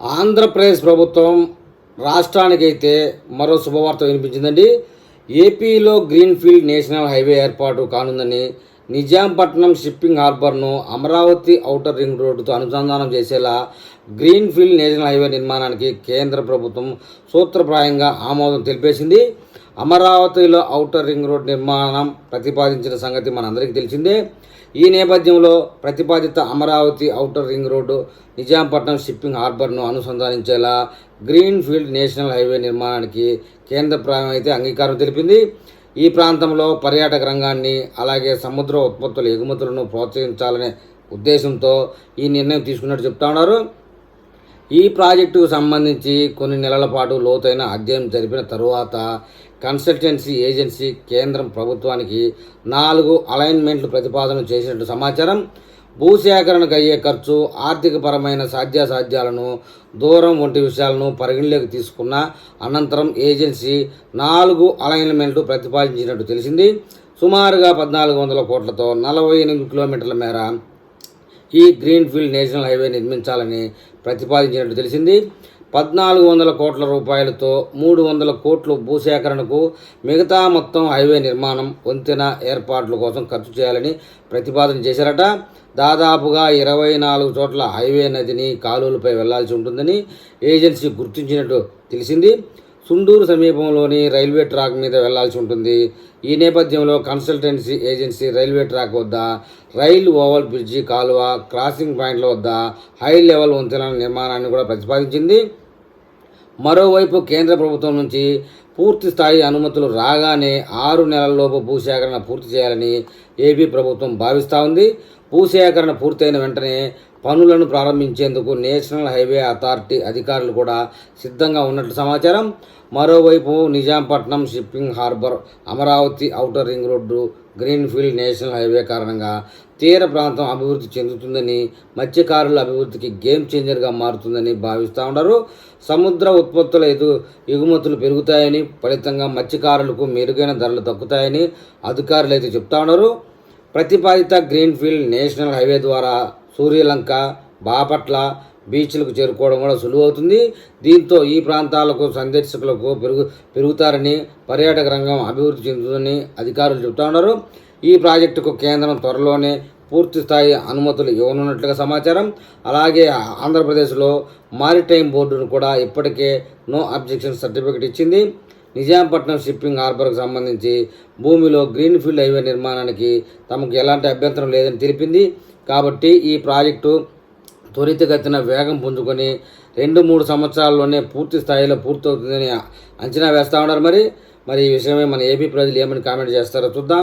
ఆంధ్రప్రదేశ్ ప్రభుత్వం రాష్ట్రానికైతే మరో శుభవార్త వినిపించిందండి. ఏపీలో గ్రీన్ఫీల్డ్ నేషనల్ హైవే ఏర్పాటు కానుందని నిజాంపట్నం షిప్పింగ్ హార్బర్ను అమరావతి ఔటర్ రింగ్ రోడ్డుతో అనుసంధానం చేసేలా గ్రీన్ఫీల్డ్ నేషనల్ హైవే నిర్మాణానికి కేంద్ర ప్రభుత్వం సూత్రప్రాయంగా ఆమోదం తెలిపేసింది. అమరావతిలో ఔటర్ రింగ్ రోడ్ నిర్మాణం ప్రతిపాదించిన సంగతి మనందరికీ తెలిసిందే. ఈ నేపథ్యంలో ప్రతిపాదిత Amaravati outer ring road Nizampatnam shipping హార్బర్ను అనుసంధానించేలా గ్రీన్ఫీల్డ్ నేషనల్ హైవే నిర్మాణానికి కేంద్ర ప్రభుత్వం అయితే అంగీకారం తెలిపింది. ఈ ప్రాంతంలో పర్యాటక రంగాన్ని అలాగే సముద్ర ఉత్పత్తుల ఎగుమతులను ప్రోత్సహించాలనే ఉద్దేశంతో ఈ నిర్ణయం తీసుకున్నట్టు చెప్తా ఉన్నారు. ఈ ప్రాజెక్టుకు సంబంధించి కొన్ని నెలల పాటు లోతైన అధ్యయనం జరిపిన తరువాత కన్సల్టెన్సీ ఏజెన్సీ కేంద్రం ప్రభుత్వానికి నాలుగు అలైన్మెంట్లు ప్రతిపాదన చేసినట్టు సమాచారం. భూసేకరణకు అయ్యే ఖర్చు ఆర్థికపరమైన సాధ్యాసాధ్యాలను దూరం వంటి విషయాలను పరిగణలోకి తీసుకున్న అనంతరం ఏజెన్సీ నాలుగు అలైన్మెంట్లు ప్రతిపాదించినట్టు తెలిసింది. సుమారుగా పద్నాలుగు వందల కోట్లతో నలభై ఎనిమిది కిలోమీటర్ల మేర ఈ గ్రీన్ఫీల్డ్ నేషనల్ హైవే నిర్మించాలని ప్రతిపాదించినట్టు తెలిసింది. పద్నాలుగు వందల కోట్ల రూపాయలతో మూడు వందల కోట్లు భూసేకరణకు మిగతా మొత్తం హైవే నిర్మాణం వంతెన ఏర్పాట్ల కోసం ఖర్చు చేయాలని ప్రతిపాదన చేశారట. దాదాపుగా ఇరవై నాలుగు చోట్ల హైవే నదిని కాలువలపై వెళ్ళాల్సి ఉంటుందని ఏజెన్సీ గుర్తించినట్టు తెలిసింది. సుండూరు సమీపంలోని రైల్వే ట్రాక్ మీద వెళ్ళాల్సి ఉంటుంది. ఈ నేపథ్యంలో కన్సల్టెన్సీ ఏజెన్సీ రైల్వే ట్రాక్ వద్ద రైల్ ఓవర్ బ్రిడ్జి కాలువ క్రాసింగ్ పాయింట్ల వద్ద హై లెవెల్ వంతెన నిర్మాణాన్ని కూడా ప్రతిపాదించింది. మరోవైపు కేంద్ర ప్రభుత్వం నుంచి పూర్తి స్థాయి అనుమతులు రాగానే ఆరు నెలల్లోపు భూసేకరణ పూర్తి చేయాలని ఏపీ ప్రభుత్వం భావిస్తూ ఉంది. భూసేకరణ పూర్తయిన వెంటనే పనులను ప్రారంభించేందుకు నేషనల్ హైవే అథారిటీ అధికారులు కూడా సిద్ధంగా ఉన్నట్లు సమాచారం. మరోవైపు Nizampatnam shipping harbour Amaravati outer ring road greenfield national highway కారణంగా తీర ప్రాంతం అభివృద్ధి చెందుతుందని మత్స్యకారుల అభివృద్ధికి గేమ్ చేంజర్గా మారుతుందని భావిస్తూ ఉన్నారు. సముద్ర ఉత్పత్తుల ఎదు ఎగుమతులు పెరుగుతాయని ఫలితంగా మత్స్యకారులకు మెరుగైన ధరలు తగ్గుతాయని అధికారులు అయితే చెప్తా ఉన్నారు. ప్రతిపాదిత గ్రీన్ఫీల్డ్ నేషనల్ హైవే ద్వారా సూర్యలంక బాపట్ల బీచ్లకు చేరుకోవడం కూడా సులువవుతుంది. దీంతో ఈ ప్రాంతాలకు సందర్శకులకు పెరుగు పెరుగుతారని పర్యాటక రంగం అభివృద్ధి చెందుతుందని అధికారులు చెబుతా ఉన్నారు. ఈ ప్రాజెక్టుకు కేంద్రం త్వరలోనే పూర్తి స్థాయి అనుమతులు ఇవ్వనున్నట్లుగా సమాచారం. అలాగే ఆంధ్రప్రదేశ్లో మారిటైమ్ బోర్డును కూడా ఇప్పటికే నో అబ్జెక్షన్ సర్టిఫికెట్ ఇచ్చింది. నిజాంపట్నం షిప్పింగ్ హార్బర్కు సంబంధించి భూమిలో గ్రీన్ఫీల్డ్ హైవే నిర్మాణానికి తమకు ఎలాంటి అభ్యంతరం లేదని తెలిపింది. కాబట్టి ఈ ప్రాజెక్టు త్వరితగతిన వేగం పుంజుకొని రెండు మూడు సంవత్సరాల్లోనే పూర్తి స్థాయిలో పూర్తవుతుందని అంచనా వేస్తూ ఉన్నారు మరి. మరి ఈ విషయమే మన ఏపీ ప్రజలు ఏమని కామెంట్ చేస్తారో చూద్దాం.